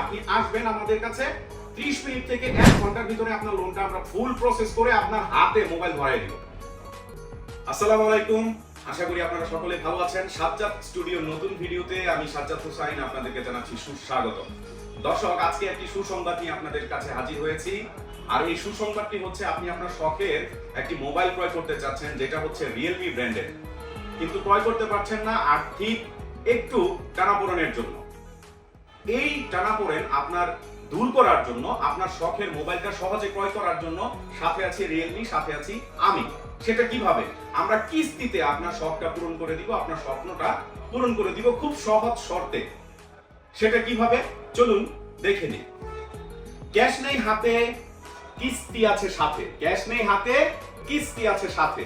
আপনি আসবেন আমাদের কাছে 30 মিনিট থেকে এক ঘণ্টার ভিতরে আপনার লোনটা আমরা ফুল প্রসেস করে আপনার হাতে মোবাইল ধরাই দিব। আসসালামু আলাইকুম। আশা করি আপনারা সকলে ভালো আছেন। সাজ্জাদ স্টুডিওর নতুন ভিডিওতে আমি সাজ্জাদ হোসাইন আপনাদেরকে জানাচ্ছি সুস্বাগত দর্শক, আজকে একটি সুসংবাদ নিয়ে আপনাদের কাছে হাজির হয়েছি। আর এই সুসংবাদটি হচ্ছে আপনি আপনার শখের একটি মোবাইল ক্রয় করতে চাচ্ছেন, যেটা হচ্ছে রিয়েলমি ব্র্যান্ডের কিন্তু ক্রয় করতে পারছেন না আর্থিক একটু টানাপোড়েনের জন্য। এই টানাপোড়েন আপনার দূর করার জন্য, আপনার শখের মোবাইলটা সহজে ক্রয় করার জন্য সাথে আছে রিয়েলমি সাথে আছি আমি। সেটা কীভাবে? আমরা কিস্তিতে আপনার শখটা পূরণ করে দিব, আপনার স্বপ্নটা পূরণ করে দিব খুব সহজ শর্তে। সেটা কীভাবে? চলুন দেখে নিই। ক্যাশ নেই হাতে, কিস্তি আছে সাথে। ক্যাশ নেই হাতে, কিস্তি আছে সাথে।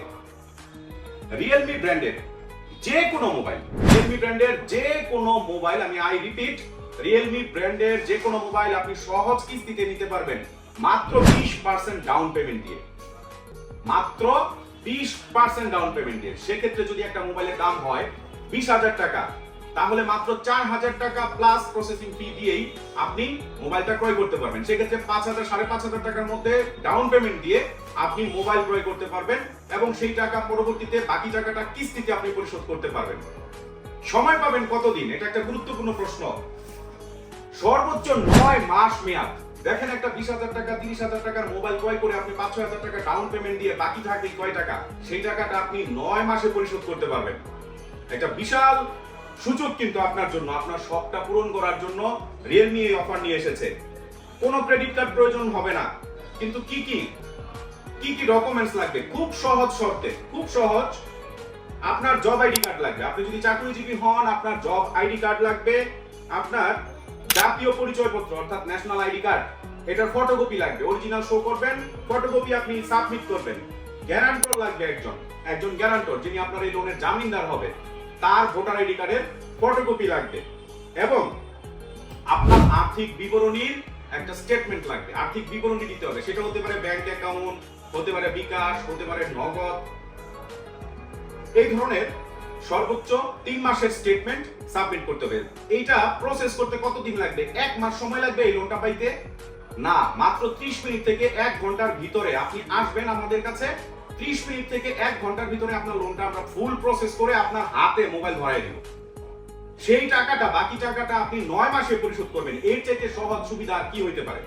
রিয়েলমি ব্র্যান্ডের যে কোনো মোবাইল। রিয়েলমি ব্র্যান্ডের যে কোনো মোবাইল, আমি আই রিপিট রিয়েলমি ব্র্যান্ডের যে কোনো মোবাইল আপনি সহজ কিস্তিতে নিতে পারবেন মাত্র বিশ পার্সেন্ট ডাউন পেমেন্ট দিয়ে। মাত্র বিশ পার্সেন্ট ডাউন পেমেন্ট দিয়ে। সেক্ষেত্রে যদি একটা মোবাইলের দাম হয় বিশ হাজার টাকা, তাহলে মাত্র চার হাজার টাকা প্লাস প্রসেসিং ফি দিয়েই আপনি মোবাইলটা ক্রয় করতে পারবেন। সেক্ষেত্রে পাঁচ হাজার, সাড়ে পাঁচ হাজার টাকার মধ্যে ডাউন পেমেন্ট দিয়ে আপনি মোবাইল ক্রয় করতে পারবেন এবং সেই টাকা পরবর্তীতে বাকি টাকাটা কিস্তিতে আপনি পরিশোধ করতে পারবেন। সময় পাবেন কতদিন? এটা একটা গুরুত্বপূর্ণ প্রশ্ন। সর্বোচ্চ নয় মাস মেয়াদ। দেখেন একটা বিশ হাজার টাকা, তিরিশ হাজার টাকার মোবাইল ক্রয় করে আপনি পাঁচ ছয় হাজার টাকা ডাউন পেমেন্ট দিয়ে বাকি থাকে কয় টাকা? সেই টাকাটা আপনি নয় মাসে পরিশোধ করতে পারবেন। একটা বিশাল সুযোগ কিন্তু আপনার জন্য, আপনার শখটা পূরণ করার জন্য রিয়েলমি এই অফার নিয়ে এসেছে। কোনো ক্রেডিট কার্ড প্রয়োজন হবে না। কিন্তু কি কি? কি কি ডকুমেন্টস লাগবে? খুব সহজ শর্তে, খুব সহজ। আপনার জব আইডি কার্ড লাগবে। আপনি যদি চাকরিজীবী হন, আপনার জব আইডি কার্ড লাগবে। আপনার জাতীয় পরিচয়পত্র, অর্থাৎ ন্যাশনাল আইডি কার্ড এটার ফটোকপি লাগবে অরিজিনাল শো করবেন ফটোকপি আপনি সাবমিট করবেন। গ্যারান্টর লাগবে একজন একজন গ্যারান্টর যিনি আপনার এই লোনের জামিনদার হবে। তার ভোটার আইডি কার্ডের ফটোকপি লাগবে। এবং আপনার আর্থিক বিবরণীর একটা স্টেটমেন্ট লাগবে, আর্থিক বিবরণী দিতে হবে। সেটা হতে পারে ব্যাংক অ্যাকাউন্ট হতে পারে বিকাশ, হতে পারে নগদ। এই ধরনের সর্বোচ্চ তিন মাসের স্টেটমেন্ট সাবমিট করতে হবে। এইটা প্রসেস করতে কতদিন লাগবে? এক মাস সময় লাগবে এই লোনটা পাইতে? না, মাত্র 30 মিনিট থেকে এক ঘণ্টার ভিতরে আপনি আসবেন আমাদের কাছে। 30 মিনিট থেকে এক ঘণ্টার ভিতরে আপনার লোনটা আমরা ফুল প্রসেস করে আপনার হাতে মোবাইল ধরাই দেব। সেই টাকাটা, বাকি টাকাটা আপনি নয় মাসে পরিশোধ করবেন। এর চাইতে সহজ সুবিধা কি হইতে পারে?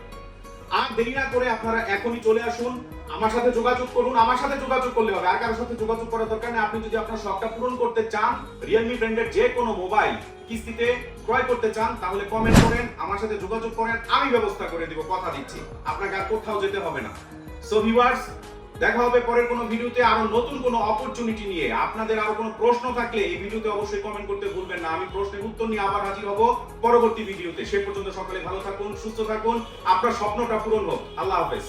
আর দেরি না করে আপনারা এখনই চলে আসুন। আমার সাথে যোগাযোগ করুন, আমার সাথে যোগাযোগ করলে হবে। আর কারোর সাথে যোগাযোগ করার দরকার নেই। আপনি যদি আপনার শখটা পূরণ করতে চান রিয়েলমি ব্র্যান্ডের যে কোনো মোবাইল কিস্তিতে ক্রয় করতে চান, তাহলে কমেন্ট করেন, আমার সাথে যোগাযোগ করেন, আমি ব্যবস্থা করে দিব, কথা দিচ্ছি। আপনাকে আর কোথাও যেতে হবে না। সো ভিউয়ার্স দেখা হবে পরের কোনো ভিডিওতে আরও নতুন কোনো অপরচুনিটি নিয়ে। আপনাদের আরও কোনো প্রশ্ন থাকলে এই ভিডিওতে অবশ্যই কমেন্ট করতে ভুলবেন না। আমি প্রশ্নের উত্তর নিয়ে আবার হাজির হব পরবর্তী ভিডিওতে। সে পর্যন্ত সকালে ভালো থাকুন, সুস্থ থাকুন। আপনার স্বপ্নটা পূরণ হোক। আল্লাহ হাফেজ।